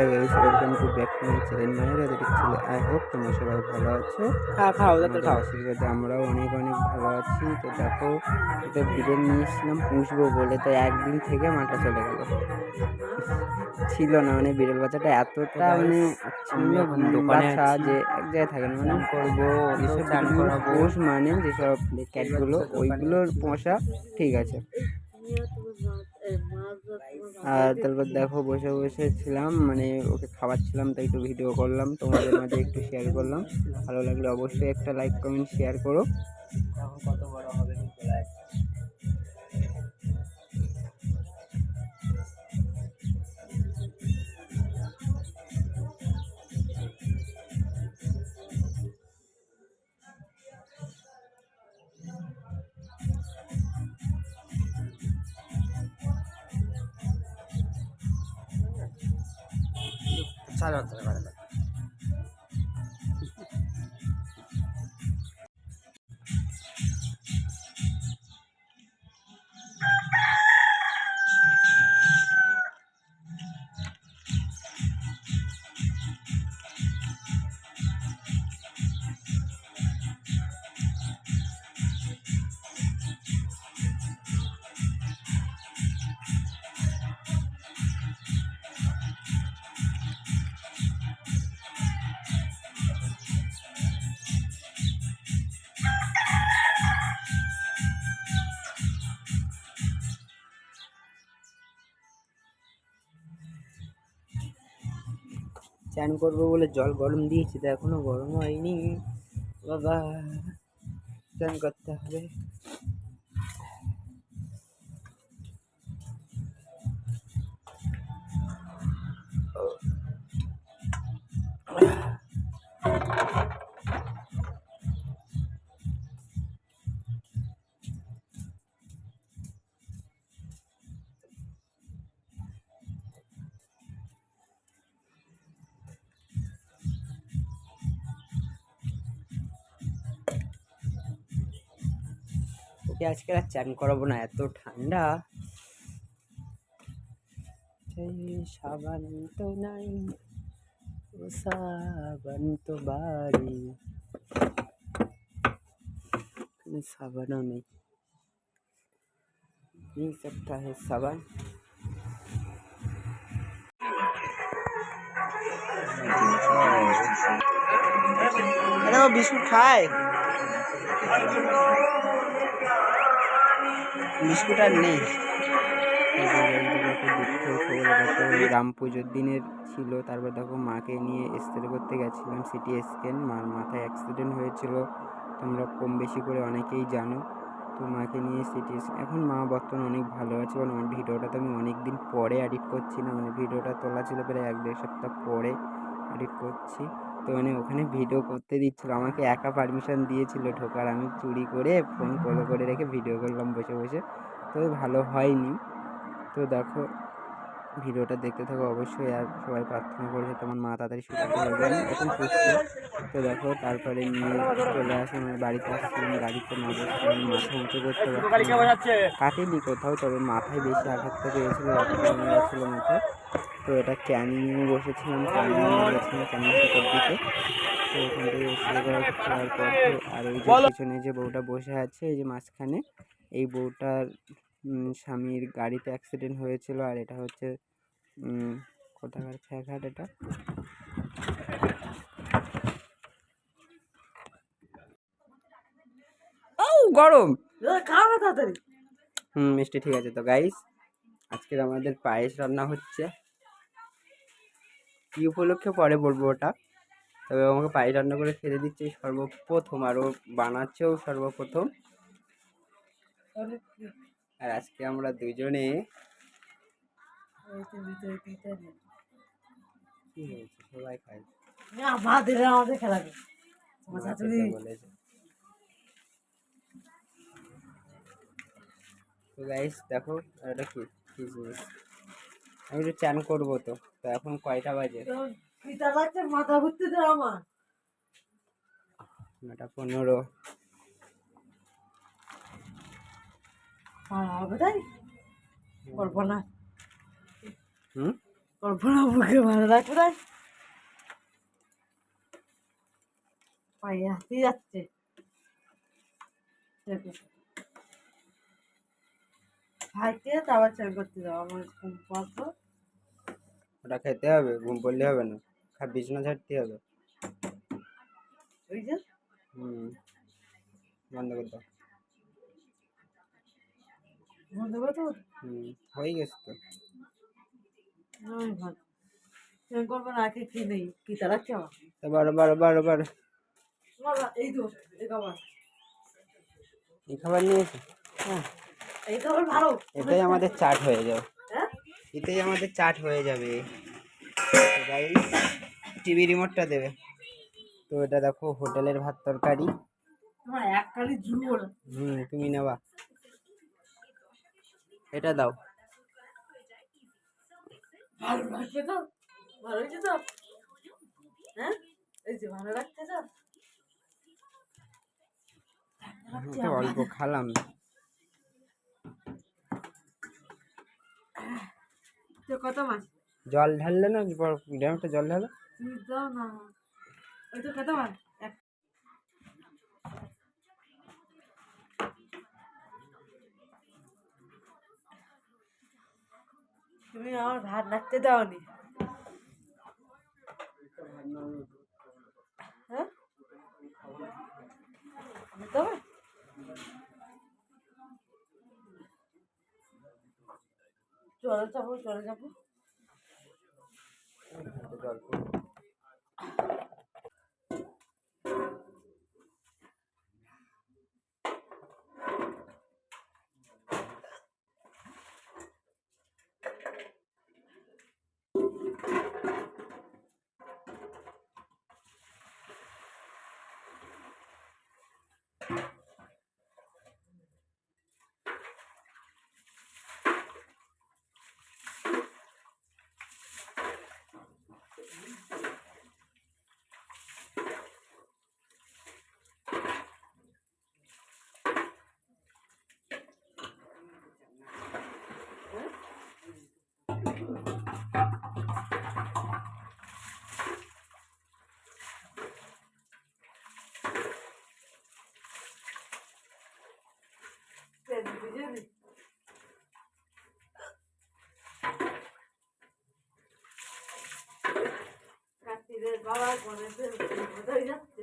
Hi guys welcome to back to my channel মায়ের ওদের ছেলে আই হোপ তোমরা সবাই ভালো আছো। খাও খাও যাতে খাও। আশীর্বাদে আমরাও অনেক অনেক ভালো আছি। তো দেখো এটা ভিডিও নিয়ে এসেছিলাম পুষবো বলে। তো একদিন থেকে মাঠে চলে গেল। ছিল না মানে বিড়াল বাচ্চাটা এতটা মানে ছিল বাচ্চা যে এক জায়গায় থাকে না মানে করব যেসব পোষ মানে যেসব ক্যাটগুলো ওইগুলোর পোষা ঠিক আছে। আর তারপর দেখো বসে বসে ছিলাম মানে ওকে খাওয়াচ্ছিলাম, তাই একটু ভিডিও করলাম, তোমাদের মাঝে একটু শেয়ার করলাম। ভালো লাগলে অবশ্যই একটা লাইক কমেন্ট শেয়ার করো। কত বড় হবে 商量商量。চান করব বলে জল গরম দিয়েছি তো এখনও গরম হয়নি। বাবা স্নান করতে হবে। ওকে আজকে আর চান করাবো না এত ঠান্ডা সেই সাবান তো নাই ও সাবান তো বাড়ি এখানে সাবানও নেই मिल सकता है सावन अरे वो बिस्कुट खाए বিস্কুট আর নেই রাম পুজোর দিনের ছিল, তারপর দেখো মাকে নিয়ে স্প্রে করতে গেছিলাম সিটি স্ক্যান মার মাথায় অ্যাক্সিডেন্ট হয়েছিল। তোমরা কম বেশি করে অনেকেই জানো, তো মাকে নিয়ে সিটি এখন মা বর্তমানে অনেক ভালো আছে, কারণ আমার ভিডিওটা তো আমি অনেক দিন পরে এডিট করছি না মানে ভিডিওটা তোলা ছিল প্রায় এক দেড় সপ্তাহ পরে এডিট করছি। তো মানে ওখানে ভিডিও করতে দিচ্ছিল। আমাকে একা পারমিশন দিয়েছিল ঢোকার। আমি চুরি করে ফোন কলো করে রেখে ভিডিও করলাম বসে বসে। তো ভালো হয়নি। তো দেখো ভিডিওটা দেখতে থাকো অবশ্যই। আর সবাই প্রার্থনা করবে তোমার মা তাড়াতাড়ি সুস্থ হয়ে যাবে। এখন সুস্থ। তো দেখো তারপরে নিয়ে চলে আসে আমার বাড়িতে আসছিলাম গাড়িতে না বসছিলাম মাথা উঁচু করতে পারছিলাম কাটেনি কোথাও তবে মাথায় বেশি আঘাত পেয়েছিল মাথায়। তো এটা ক্যানিংয়ে বসেছিলাম ক্যানিংয়ে গেছিলাম ক্যানিং সুপার দিকে। তো ওখান থেকে এসে করার পর আর ওই যে পিছনে যে বউটা বসে আছে এই যে মাঝখানে এই বউটার স্বামীর গাড়িতে অ্যাক্সিডেন্ট হয়েছিল আর এটা হচ্ছে কোথাকার ফ্যাঘাট এটা? গরম! হুম মিষ্টি ঠিক আছে তো গাইস আজকের আমাদের পায়েস রান্না হচ্ছে। কী উপলক্ষে পরে বলব ওটা? তবে আমাকে পায়ে রান্না করে খেতে দিচ্ছে সর্বপ্রথম আর ও বানাচ্ছেও সর্বপ্রথম। আর আজকে আমরা দুজনে কি হয়েছে? সবাই আমাদের আমাদের বলেছে। তো গাইস দেখো এটা কি? কিসমিস আমি একটু চান করব তো তো এখন কয়টা বাজে? মাথা ঘুরতে দে আমার। নটা পনেরো। হ্যাঁ হবে তাই? করব না। হুম? কল্পনা বুকে ভালো লাগছে তাই? পায়ে হাতে যাচ্ছে। খাইতে তারপর চান করতে যাব আমার ঘুম পাতো ওটা খেতে হবে ঘুম পড়লে হবে না। খা বিছনা ছাড়তে হবে। ওই যে? হুম বন্ধ করে দাও। ঘুম দেবো তো হুম হয়ে গেছে তো। করব না কি নেই। কি চালাচ্ছে আমার তো বারো বারো বারো বারো। এই তো এই খাবার। এই খাবার নিয়েছে হ্যাঁ। এটাই আমাদের চাট হয়ে যাবে। হ্যাঁ? এটাই আমাদের চাট হয়ে যাবে। টিভি রিমোটটা দেবে। তো এটা দেখো হোটেলের ভাত তরকারি। হুম তুমি নেবা। এটা দাও। ভালো লাগছে তো ভালো হয়েছে তো হ্যাঁ এই যে ভালো লাগছে তো আমি তো অল্প খালাম তো কত মাছ? জল ঢাললে না ড্যামটা জল ঢালো? তুমি দাও না। ওই তো কত মাছ? এক। তুমি আমার ভাত রাখতে দাওনি হ্যাঁ দিতে হবে? চলে যাব চলে যাব। জল বুঝলি বাবা গণেশের বোধহয় যাচ্ছে।